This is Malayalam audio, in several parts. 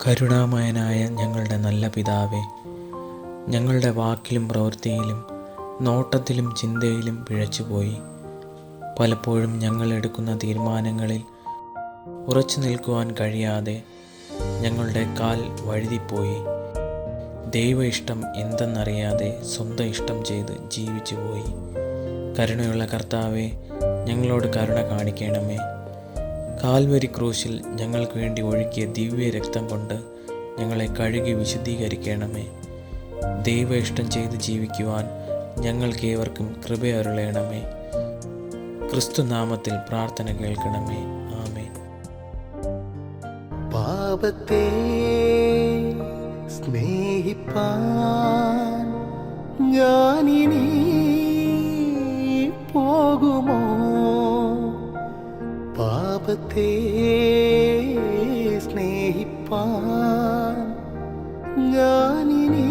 കരുണാമയനായ ഞങ്ങളുടെ നല്ല പിതാവേ ഞങ്ങളുടെ വാക്കിലും പ്രവൃത്തിയിലും നോട്ടത്തിലും ചിന്തയിലും പിഴച്ചുപോയി. പലപ്പോഴും ഞങ്ങൾ എടുക്കുന്ന തീരുമാനങ്ങളിൽ ഉറച്ചു നിൽക്കുവാൻ കഴിയാതെ ഞങ്ങളുടെ കാൽ വഴുതിപ്പോയി. ദൈവ ഇഷ്ടം എന്തെന്നറിയാതെ സ്വന്തം ഇഷ്ടം ചെയ്ത് ജീവിച്ചു പോയി കരുണയുള്ള കർത്താവെ ഞങ്ങളോട് കരുണ കാണിക്കണമേ. കാൽവരി ക്രൂശിൽ ഞങ്ങൾക്ക് വേണ്ടി ഒഴുകിയ ദിവ്യ രക്തം കൊണ്ട് ഞങ്ങളെ കഴുകി വിശദീകരിക്കണമേ ദൈവ ഇഷ്ടം ചെയ്ത് ജീവിക്കുവാൻ ഞങ്ങൾക്ക് ഏവർക്കും കൃപയരുളയണമേ ക്രിസ്തുനാമത്തിൽ പ്രാർത്ഥന കേൾക്കണമേ. ആമേ പാപത്തെ സ്നേഹിപ്പാൻ ഞാനിനി പാപത്തെ സ്നേഹിപ്പാൻ ഞാനിനി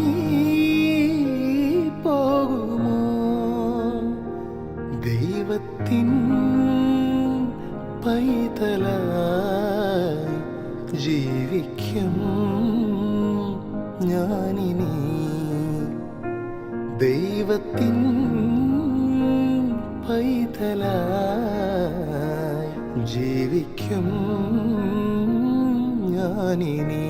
പോകുമോ? ദൈവത്തിൻ പൈതലായി ജീവിക്കും ഞാനിനി. ദൈവത്തിൻ പൈതലായി ജീവിക്കും ഞാനിനി